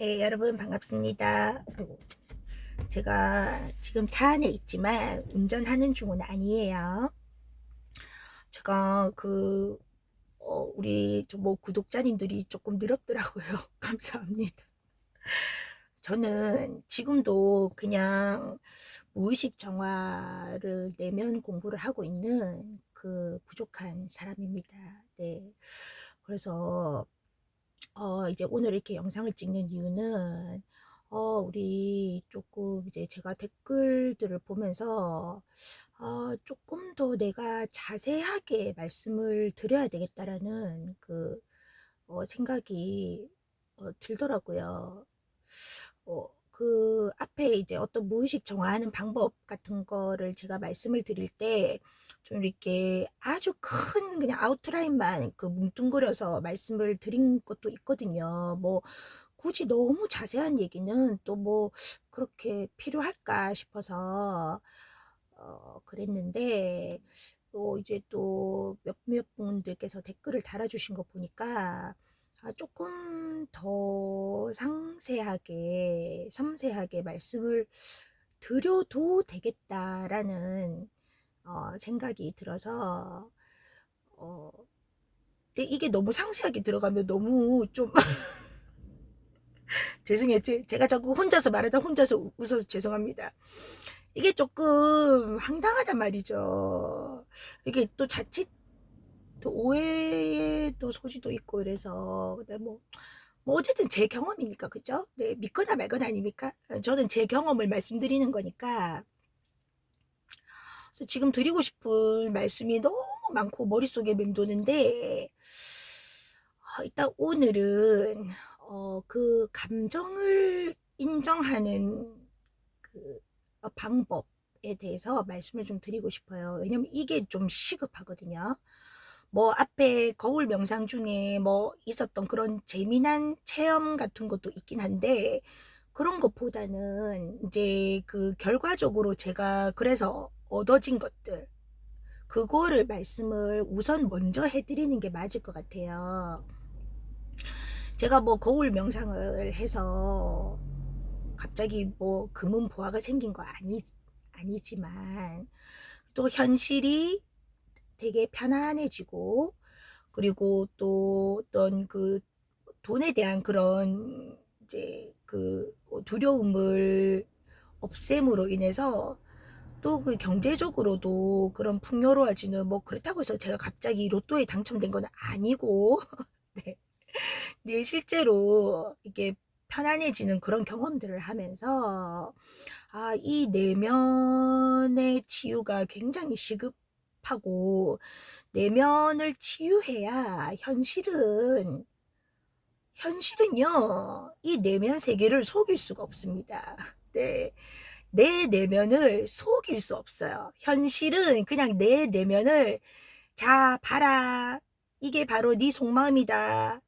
네, 여러분 반갑습니다. 제가 지금 차 안에 있지만 운전하는 중은 아니에요. 제가 그 어, 우리 저뭐 구독자님들이 조금 늘었더라고요. 감사합니다. 저는 지금도 그냥 무의식 정화를 내면 공부를 하고 있는 그 부족한 사람입니다. 네. 그래서 어, 이제 오늘 이렇게 영상을 찍는 이유는 어, 우리 조금 이제 제가 댓글들을 보면서 어, 조금 더 내가 자세하게 말씀을 드려야 되겠다라는 그 어, 생각이 어, 들더라고요. 어, 그 앞에 이제 어떤 무의식 정화하는 방법 같은 거를 제가 말씀을 드릴 때 좀 이렇게 아주 큰 그냥 아웃라인만 그 뭉뚱그려서 말씀을 드린 것도 있거든요. 뭐 굳이 너무 자세한 얘기는 또 뭐 그렇게 필요할까 싶어서 어, 그랬는데 또 이제 또 몇몇 분들께서 댓글을 달아주신 거 보니까 아, 조금 더 상 세하게, 섬세하게 말씀을 드려도 되겠다라는 어, 생각이 들어서 어, 근데 이게 너무 상세하게 들어가면 너무 좀 죄송해요. 제- 제가 자꾸 혼자서 말하다 혼자서 우- 웃어서 죄송합니다. 이게 조금 황당하단 말이죠. 이게 또 자칫 또 오해의 또 소지도 있고 그래서 근데 뭐, 뭐 어쨌든 제 경험이니까 그죠? 네 믿거나 말거나 아닙니까? 저는 제 경험을 말씀드리는 거니까 그래서 지금 드리고 싶은 말씀이 너무 많고 머릿속에 맴도는데 어, 일단 오늘은 어, 그 감정을 인정하는 그 어, 방법에 대해서 말씀을 좀 드리고 싶어요. 왜냐면 이게 좀 시급하거든요. 뭐 앞에 거울 명상 중에 뭐 있었던 그런 재미난 체험 같은 것도 있긴 한데 그런 것보다는 이제 그 결과적으로 제가 그래서 얻어진 것들 그거를 말씀을 우선 먼저 해드리는 게 맞을 것 같아요. 제가 뭐 거울 명상을 해서 갑자기 뭐 금은 보화가 생긴 거 아니, 아니지만 또 현실이 되게 편안해지고 그리고 또 어떤 그 돈에 대한 그런 이제 그 두려움을 없앰으로 인해서 또 그 경제적으로도 그런 풍요로워지는 뭐 그렇다고 해서 제가 갑자기 로또에 당첨된 건 아니고 네. 네 실제로 이게 편안해지는 그런 경험들을 하면서 아, 이 내면의 치유가 굉장히 시급 하고 내면을 치유해야 현실은 현실은요 이 내면 세계를 속일 수가 없습니다. 네. 내 내면을 속일 수 없어요. 현실은 그냥 내 내면을 자 봐라 이게 바로 네 속마음이다.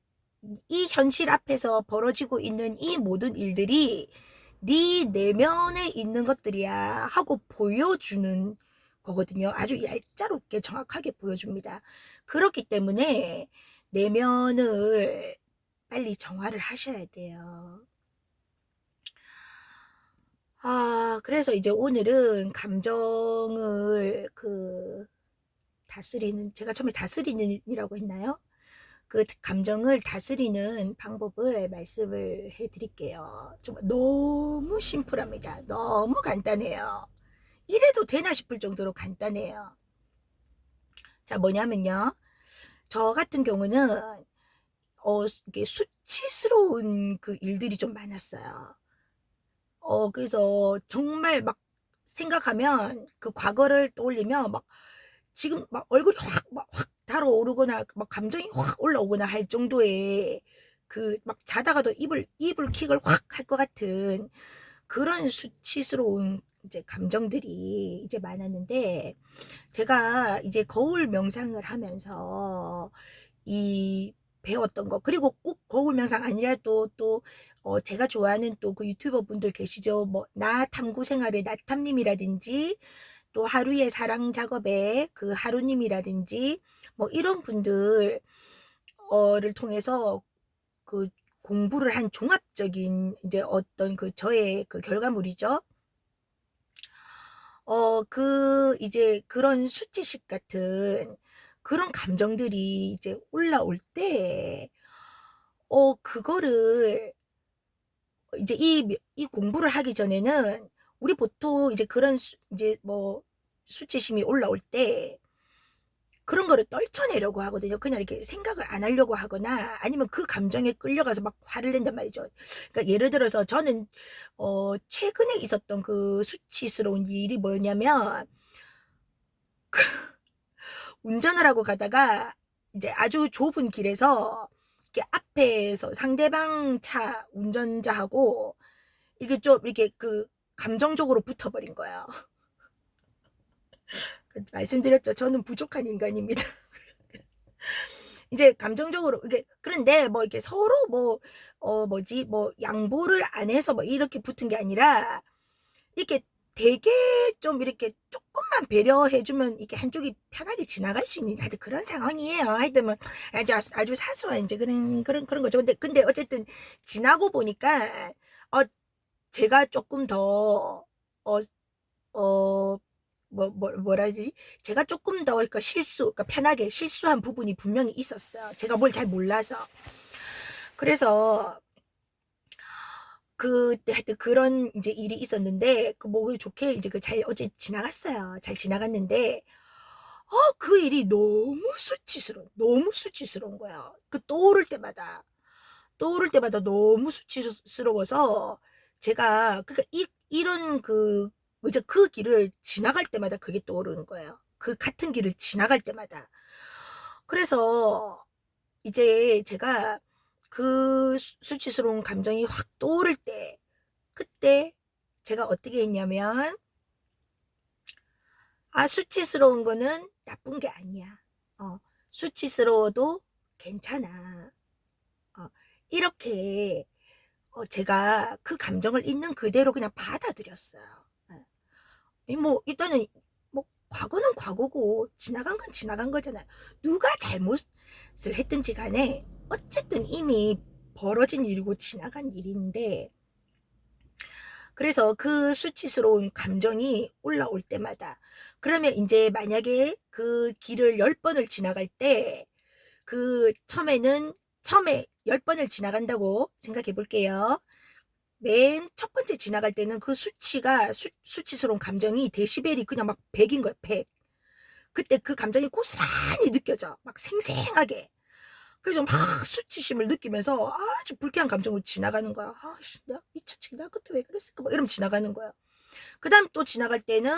이 현실 앞에서 벌어지고 있는 이 모든 일들이 네 내면에 있는 것들이야 하고 보여주는 거거든요. 아주 얄짤없게 정확하게 보여줍니다. 그렇기 때문에 내면을 빨리 정화를 하셔야 돼요. 아, 그래서 이제 오늘은 감정을 그 다스리는, 제가 처음에 다스리는이라고 했나요? 그 감정을 다스리는 방법을 말씀을 해 드릴게요. 좀 너무 심플합니다. 너무 간단해요. 이래도 되나 싶을 정도로 간단해요. 자, 뭐냐면요. 저 같은 경우는, 어, 이게 수치스러운 그 일들이 좀 많았어요. 어, 그래서 정말 막 생각하면 그 과거를 떠올리면 막 지금 막 얼굴이 확, 막, 확 달아오르거나 막 감정이 확 올라오거나 할 정도의 그 막 자다가도 입을, 입을 킥을 확 할 것 같은 그런 수치스러운 이제 감정들이 이제 많았는데 제가 이제 거울 명상을 하면서 이 배웠던 거 그리고 꼭 거울 명상 아니라 또 또 어, 제가 좋아하는 또 그 유튜버 분들 계시죠 뭐 나 탐구 생활의 나탐님이라든지 또 하루의 사랑 작업에 그 하루님이라든지 뭐 이런 분들 어를 통해서 그 공부를 한 종합적인 이제 어떤 그 저의 그 결과물이죠. 어, 그 이제 그런 수치식 같은 그런 감정들이 이제 올라올 때, 어, 그거를 이제 이, 이 공부를 하기 전에는 우리 보통 이제 그런 수, 이제 뭐 수치심이 올라올 때 그런 거를 떨쳐내려고 하거든요. 그냥 이렇게 생각을 안 하려고 하거나 아니면 그 감정에 끌려가서 막 화를 낸단 말이죠. 그러니까 예를 들어서 저는 어 최근에 있었던 그 수치스러운 일이 뭐였냐면 운전을 하고 가다가 이제 아주 좁은 길에서 이렇게 앞에서 상대방 차 운전자하고 이렇게 좀 이렇게 그 감정적으로 붙어버린 거예요. 그 말씀드렸죠. 저는 부족한 인간입니다. 이제 감정적으로 이게 그런데 뭐 이렇게 서로 뭐 어 뭐지 뭐 양보를 안 해서 뭐 이렇게 붙은 게 아니라 이렇게 되게 좀 이렇게 조금만 배려해주면 이게 한쪽이 편하게 지나갈 수 있는 하여튼 그런 상황이에요. 하여튼 뭐 아주 아주 사소한 이제 그런 그런 그런 거죠. 근데 근데 어쨌든 지나고 보니까 어 제가 조금 더어어 뭐, 뭐, 뭐라 해야 되지? 제가 조금 더, 그러니까 실수, 그러니까 편하게 실수한 부분이 분명히 있었어요. 제가 뭘 잘 몰라서. 그래서, 그때 하여튼 그런 이제 일이 있었는데, 그 목을 좋게 이제 그 잘 어제 지나갔어요. 잘 지나갔는데, 어, 그 일이 너무 수치스러워. 너무 수치스러운 거야. 그 떠오를 때마다. 떠오를 때마다 너무 수치스러워서, 제가, 그니까 이, 이런 그, 이제 그 길을 지나갈 때마다 그게 떠오르는 거예요. 그 같은 길을 지나갈 때마다. 그래서 이제 제가 그 수치스러운 감정이 확 떠오를 때, 그때 제가 어떻게 했냐면, 아, 수치스러운 거는 나쁜 게 아니야. 어, 수치스러워도 괜찮아. 어, 이렇게 어, 제가 그 감정을 있는 그대로 그냥 받아들였어요. 뭐 일단은 뭐 과거는 과거고 지나간 건 지나간 거잖아요. 누가 잘못을 했든지 간에 어쨌든 이미 벌어진 일이고 지나간 일인데 그래서 그 수치스러운 감정이 올라올 때마다 그러면 이제 만약에 그 길을 열 번을 지나갈 때 그 처음에는 처음에 열 번을 지나간다고 생각해 볼게요. 맨 첫 번째 지나갈 때는 그 수치가 수, 수치스러운 감정이 데시벨이 그냥 막 100인 거야 100 그때 그 감정이 고스란히 느껴져. 막 생생하게. 그래서 막 수치심을 느끼면서 아주 불쾌한 감정으로 지나가는 거야. 아씨 내가 미쳤지. 내가 그때 왜 그랬을까? 막 이러면 지나가는 거야. 그 다음 또 지나갈 때는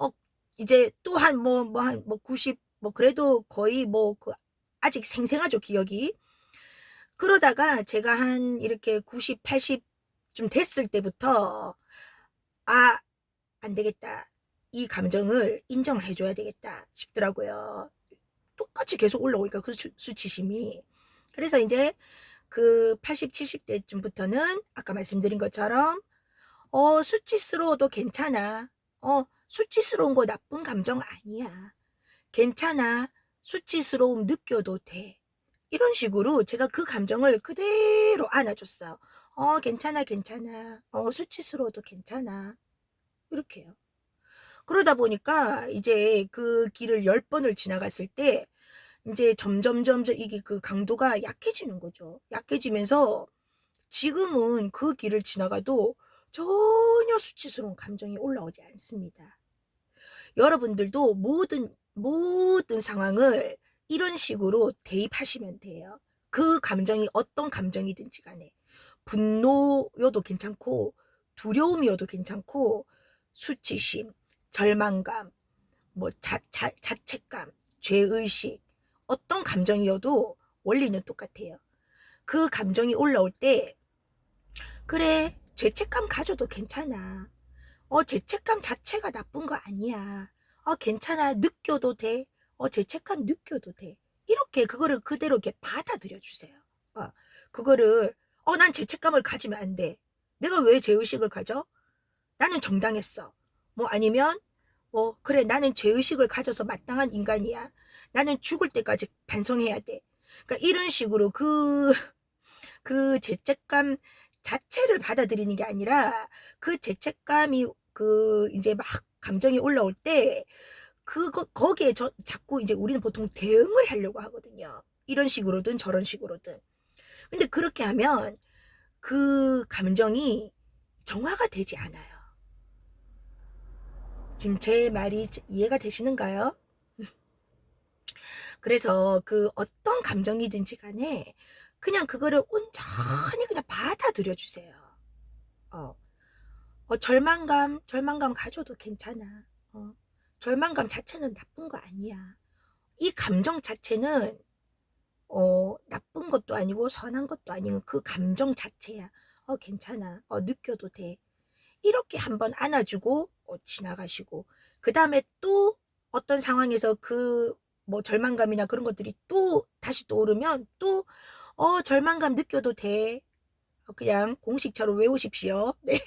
어 이제 또 한 뭐 뭐 한 뭐 90뭐 뭐 그래도 거의 뭐 그 아직 생생하죠 기억이. 그러다가 제가 한 이렇게 90, 80 좀 됐을 때부터 아, 안 되겠다. 이 감정을 인정을 해줘야 되겠다 싶더라고요. 똑같이 계속 올라오니까 그 수, 수치심이. 그래서 이제 그 80, 70대쯤부터는 아까 말씀드린 것처럼 어, 수치스러워도 괜찮아. 어, 수치스러운 거 나쁜 감정 아니야. 괜찮아. 수치스러움 느껴도 돼. 이런 식으로 제가 그 감정을 그대로 안아줬어요. 어, 괜찮아, 괜찮아. 어, 수치스러워도 괜찮아. 이렇게요. 그러다 보니까 이제 그 길을 열 번을 지나갔을 때 이제 점점 점점 이게 그 강도가 약해지는 거죠. 약해지면서 지금은 그 길을 지나가도 전혀 수치스러운 감정이 올라오지 않습니다. 여러분들도 모든 모든 상황을 이런 식으로 대입하시면 돼요. 그 감정이 어떤 감정이든지 간에 분노여도 괜찮고 두려움이어도 괜찮고 수치심, 절망감, 뭐 자, 자, 자책감, 죄의식 어떤 감정이어도 원리는 똑같아요. 그 감정이 올라올 때 그래 죄책감 가져도 괜찮아. 어 죄책감 자체가 나쁜 거 아니야. 어 괜찮아 느껴도 돼. 어 죄책감 느껴도 돼. 이렇게 그거를 그대로 이렇게 받아들여 주세요. 어 그거를 어, 난 죄책감을 가지면 안 돼. 내가 왜 죄의식을 가져? 나는 정당했어. 뭐 아니면 뭐 그래 나는 죄의식을 가져서 마땅한 인간이야. 나는 죽을 때까지 반성해야 돼. 그러니까 이런 식으로 그 그 죄책감 자체를 받아들이는 게 아니라 그 죄책감이 그 이제 막 감정이 올라올 때 그거 거기에 저, 자꾸 이제 우리는 보통 대응을 하려고 하거든요. 이런 식으로든 저런 식으로든. 근데 그렇게 하면 그 감정이 정화가 되지 않아요. 지금 제 말이 이해가 되시는가요? 그래서 그 어떤 감정이든지 간에 그냥 그거를 온전히 그냥 받아들여 주세요. 어. 어, 절망감, 절망감 가져도 괜찮아. 어. 절망감 자체는 나쁜 거 아니야. 이 감정 자체는 어, 나쁜 것도 아니고 선한 것도 아니고 그 감정 자체야. 어, 괜찮아. 어, 느껴도 돼. 이렇게 한번 안아주고 어, 지나가시고 그 다음에 또 어떤 상황에서 그 뭐 절망감이나 그런 것들이 또 다시 떠오르면 또 어, 절망감 느껴도 돼. 어, 그냥 공식처럼 외우십시오. 네.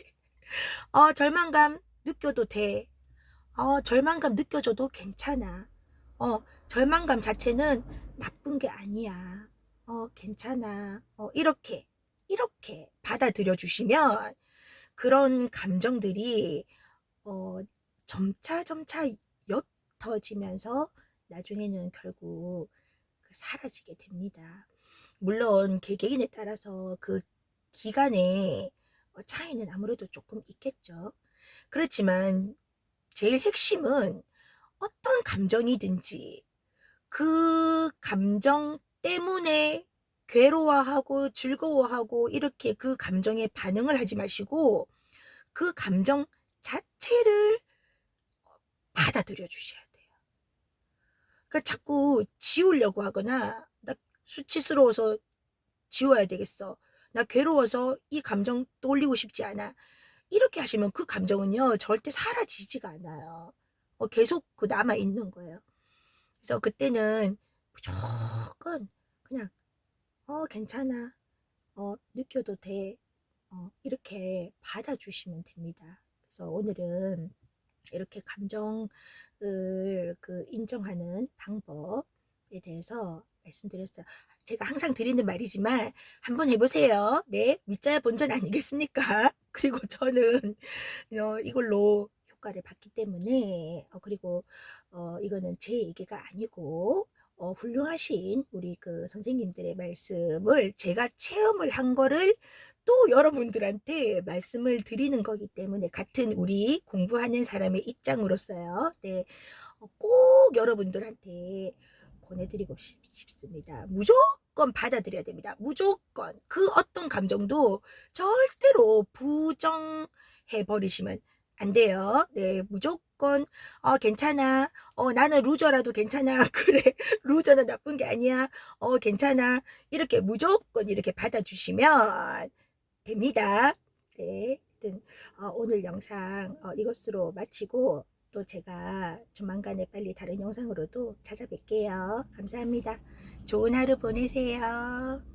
어, 절망감 느껴도 돼. 어, 절망감 느껴줘도 괜찮아. 어, 절망감 자체는 나쁜 게 아니야. 어, 괜찮아. 어, 이렇게, 이렇게 받아들여 주시면 그런 감정들이, 어, 점차 점차 옅어지면서 나중에는 결국 사라지게 됩니다. 물론 개개인에 따라서 그 기간에 차이는 아무래도 조금 있겠죠. 그렇지만 제일 핵심은 어떤 감정이든지 그 감정 때문에 괴로워하고 즐거워하고 이렇게 그 감정에 반응을 하지 마시고 그 감정 자체를 받아들여 주셔야 돼요. 그러니까 자꾸 지우려고 하거나 나 수치스러워서 지워야 되겠어. 나 괴로워서 이 감정 떠올리고 싶지 않아. 이렇게 하시면 그 감정은요 절대 사라지지가 않아요. 어, 계속 그 남아 있는 거예요. 그래서 그때는 무조건 그냥 어 괜찮아 어 느껴도 돼 어, 이렇게 받아주시면 됩니다. 그래서 오늘은 이렇게 감정을 그 인정하는 방법에 대해서 말씀드렸어요. 제가 항상 드리는 말이지만 한번 해보세요. 네, 밑자야 본전 아니겠습니까? 그리고 저는 어, 이걸로 효과를 봤기 때문에 어, 그리고 어, 이거는 제 얘기가 아니고 어, 훌륭하신 우리 그 선생님들의 말씀을 제가 체험을 한 거를 또 여러분들한테 말씀을 드리는 거기 때문에 같은 우리 공부하는 사람의 입장으로서요. 네, 어, 꼭 여러분들한테 권해드리고 싶, 싶습니다. 무조건 받아들여야 됩니다. 무조건 그 어떤 감정도 절대로 부정해 버리시면 안 돼요. 네, 무조건 어 괜찮아. 어 나는 루저라도 괜찮아. 그래. 루저는 나쁜 게 아니야. 어 괜찮아. 이렇게 무조건 이렇게 받아 주시면 됩니다. 네. 하여튼 어, 오늘 영상 어, 이것으로 마치고 또 제가 조만간에 빨리 다른 영상으로도 찾아뵐게요. 감사합니다. 좋은 하루 보내세요.